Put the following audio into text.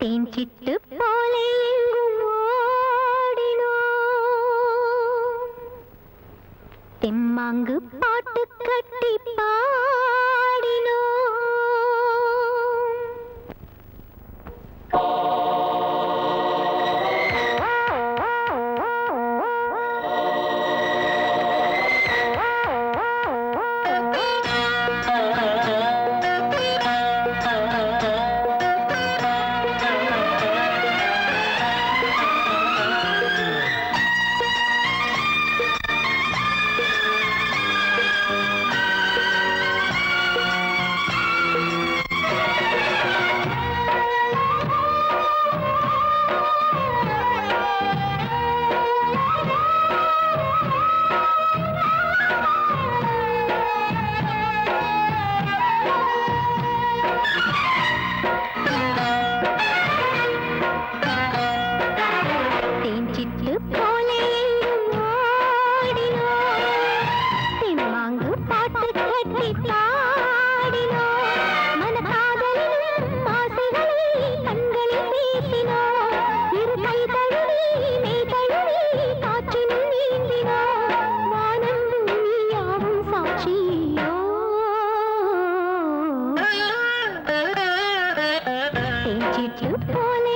தேஞ்சிட்டு போலே தெம்மாங்கு பாட்டு கட்டி பா தேஞ்சிட்டு போலே